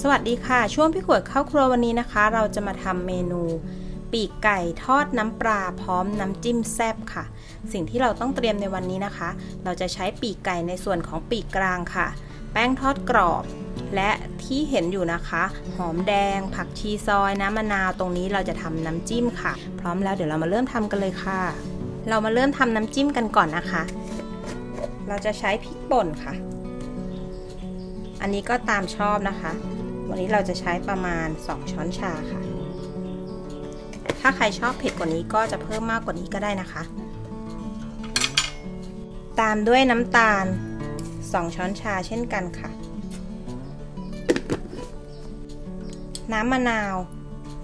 สวัสดีค่ะ ช่วงพี่ขวดเข้าครัววันนี้นะคะ เราจะมาทำเมนู ปีกไก่ทอดน้ำปลาพร้อมน้ำจิ้มแซ่บค่ะ สิ่งที่เราต้องเตรียมในวันนี้นะคะ เราจะใช้ปีกไก่ในส่วนของปีกกลางค่ะ แป้งทอดกรอบ และที่เห็นอยู่นะคะ หอมแดง ผักชีซอยน้ำมะนาวตรงนี้เราจะทำน้ำจิ้มค่ะ พร้อมแล้วเดี๋ยวเรามาเริ่มทำกันเลยค่ะ เรามาเริ่มทำน้ำจิ้มกันก่อนนะคะ เราจะใช้พริกป่นค่ะ อันนี้ก็ตามชอบนะคะ วันนี้เราจะใช้ประมาณ 2 ช้อนชาค่ะ ถ้าใครชอบเผ็ดกว่านี้ก็จะเพิ่มมากกว่านี้ก็ได้นะคะ ตามด้วยน้ำตาล 2 ช้อนชาเช่นกันค่ะ น้ำมะนาว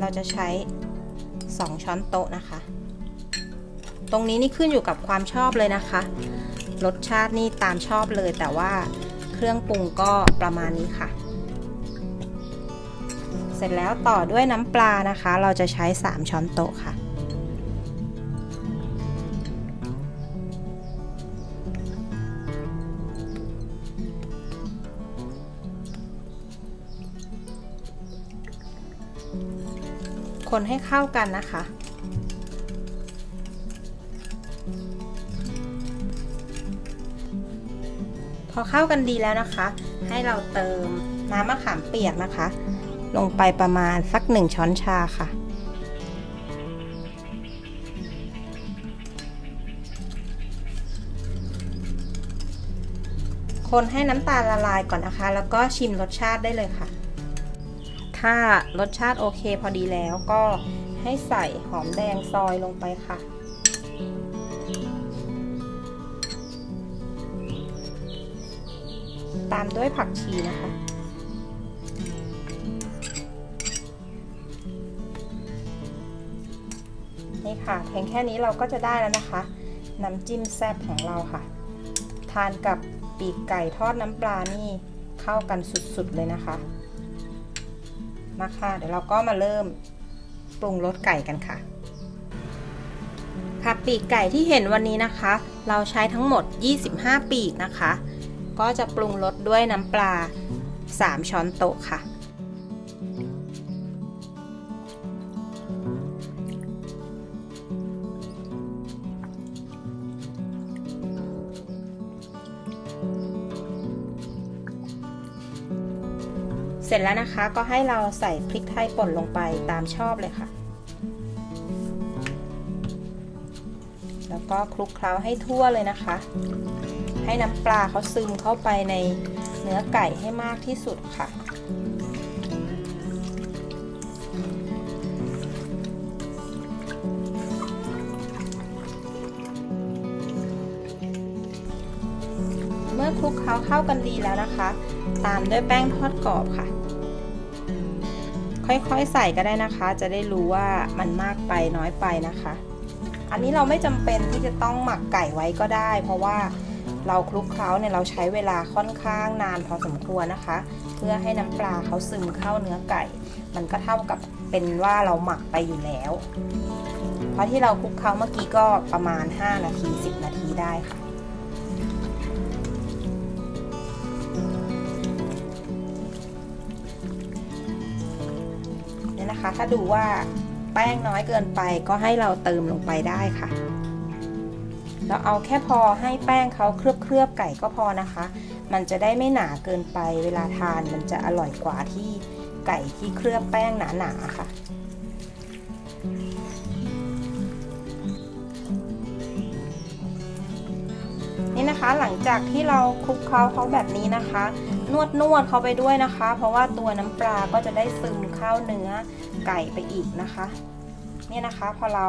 เราจะใช้ 2 ช้อนโต๊ะนะคะ ตรงนี้นี่ขึ้นอยู่กับความชอบเลยนะคะ รสชาตินี่ตามชอบเลยแต่ว่า เครื่องปรุงก็ประมาณนี้ค่ะ เสร็จแล้วต่อด้วยน้ำปลานะคะ เราจะใช้ 3 ช้อนโต๊ะค่ะ คนให้เข้ากันนะคะ พอเข้ากันดีแล้วนะคะ ให้เราเติมน้ำมะขามเปียกนะคะ ลงไปประมาณสักหนึ่งช้อนชาค่ะ คนให้น้ำตาลละลายก่อนนะคะ แล้วก็ชิมรสชาติได้เลยค่ะ ถ้ารสชาติโอเคพอดีแล้วก็ให้ใส่หอมแดงซอยลงไปค่ะ ตามด้วยผักชีนะคะ นี่ค่ะเพียงแค่นี้เราก็จะได้แล้วนะคะ น้ำจิ้มแซ่บของเราค่ะ ทานกับปีกไก่ทอดน้ำปลานี่เข้ากันสุดๆเลยนะคะมาค่ะเดี๋ยวเราก็มาเริ่มปรุงรสไก่กันค่ะค่ะปีกไก่ที่เห็นวันนี้นะคะ เราใช้ทั้งหมด 25 ปีกนะคะ ก็จะปรุงรสด้วยน้ำปลา 3 ช้อนโต๊ะค่ะ เสร็จแล้วนะคะก็ให้เราใส่พริกไทยป่นลงไปตามชอบเลยค่ะแล้วก็คลุกเคล้าให้ทั่วเลยนะคะ ให้น้ำปลาเขาซึมเข้าไปในเนื้อไก่ให้มากที่สุดค่ะ เมื่อคลุกเคล้าเข้ากันดีแล้วนะคะ ตามด้วยแป้งทอดกรอบค่ะ ค่อยๆใส่ก็ได้นะคะ จะได้รู้ว่ามันมากไปน้อยไปนะคะ อันนี้เราไม่จำเป็นที่จะต้องหมักไก่ไว้ก็ได้ เพราะว่า เราคลุกเคล้าเนี่ยเราใช้เวลาค่อนข้างนานพอสมควรนะคะ เพื่อให้น้ำปลาเขาซึมเข้าเนื้อไก่ มันก็เท่ากับเป็นว่าเราหมักไปอยู่แล้ว เพราะที่เราคลุกเคล้าเมื่อกี้ก็ประมาณ 5 นาที 10 นาทีได้ค่ะเนี่ยนะคะถ้าดูว่าแป้งน้อยเกินไปก็ให้เราเติมลงไปได้ค่ะ เราเอาแค่พอให้แป้งเขาเคลือบเคลือบไก่ก็พอนะคะ มันจะได้ไม่หนาเกินไป เวลาทานมันจะอร่อยกว่าที่ไก่ที่เคลือบแป้งหนาๆค่ะนี่นะคะหลังจากที่เราคลุกเคล้าเขาแบบนี้นะคะ นวดนวดเขาไปด้วยนะคะ เพราะว่าตัวน้ำปลาก็จะได้ซึมเข้าเนื้อไก่ไปอีกนะคะ เนี่ยนะคะพอเรา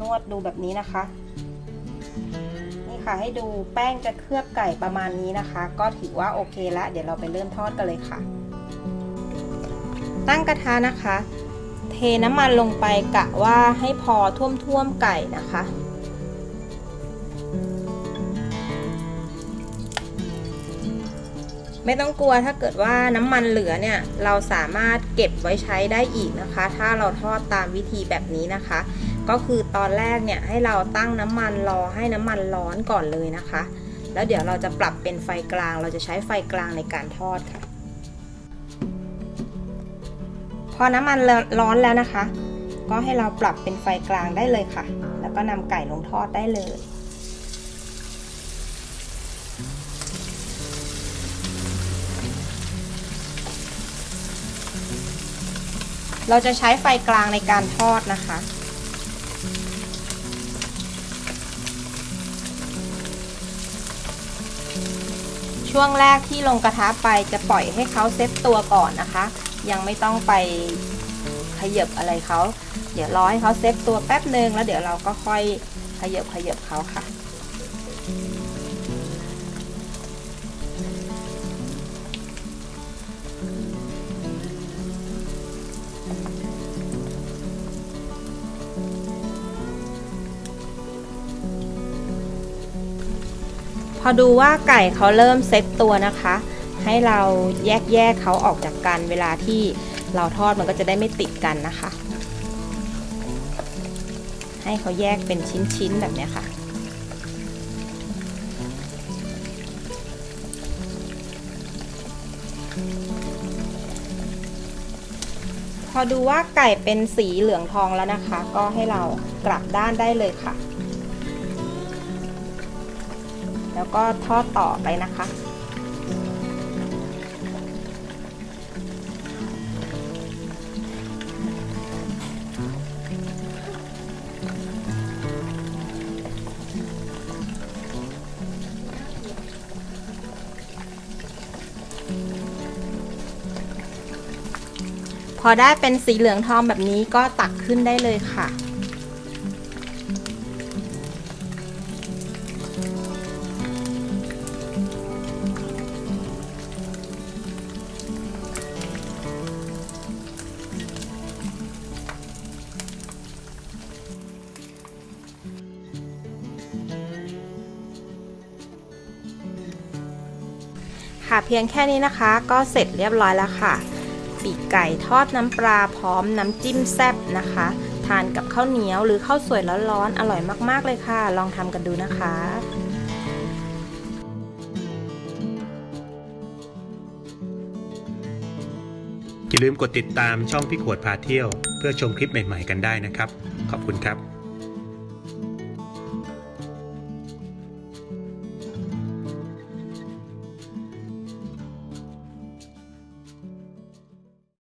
นวดดูแบบนี้นะคะ ค่ะ ให้ดูแป้งจะเคลือบไก่ประมาณนี้นะคะ ก็ถือว่าโอเคแล้วเดี๋ยวเราไปเริ่มทอดกันเลยค่ะ ตั้งกระทะนะคะ เทน้ำมันลงไปกะว่าให้พอท่วมๆไก่นะคะไม่ต้องกลัวถ้าเกิดว่าน้ำมันเหลือเนี่ย เราสามารถเก็บไว้ใช้ได้อีกนะคะ ถ้าเราทอดตามวิธีแบบนี้นะคะ ก็คือตอนแรกเนี่ยให้เราตั้งน้ำมันรอให้น้ำมันร้อนก่อนเลยนะคะ แล้วเดี๋ยวเราจะปรับเป็นไฟกลาง เราจะใช้ไฟกลางในการทอดค่ะ พอน้ำมันร้อนแล้วนะคะ ก็ให้เราปรับเป็นไฟกลางได้เลยค่ะ แล้วก็นำไก่ลงทอดได้เลยเราจะใช้ไฟกลางในการทอดนะคะ ช่วงแรกที่ลงกระทะไปจะปล่อยให้เขาเซตตัวก่อนนะคะ ยังไม่ต้องไปขยับอะไรเขา เดี๋ยวรอให้เขาเซตตัวแป๊บหนึ่งแล้วเดี๋ยวเราก็ค่อยขยับขยับเขาค่ะ พอดูว่าไก่เขาเริ่มเซ็ตตัวนะคะ ให้เราแยกแยกเขาออกจากกันเวลาที่เราทอดมันก็จะได้ไม่ติดกันนะคะ ให้เขาแยกเป็นชิ้นๆแบบนี้ค่ะพอดูว่าไก่เป็นสีเหลืองทองแล้วนะคะ ก็ให้เรากลับด้านได้เลยค่ะ แล้วก็ทอดต่อไปนะคะ พอได้เป็นสีเหลืองทองแบบนี้ก็ตักขึ้นได้เลยค่ะ ค่ะ เพียงแค่นี้นะคะ ก็เสร็จเรียบร้อยแล้วค่ะ ปีกไก่ทอดน้ำปลาพร้อมน้ำจิ้มแซ่บนะคะ ทานกับข้าวเหนียวหรือข้าวสวยร้อนๆอร่อยมากๆเลยค่ะ ลองทำกันดูนะคะอย่าลืมกดติดตามช่องพี่ขวดพาเที่ยว เพื่อชมคลิปใหม่ ๆ กันได้นะครับ ขอบคุณครับ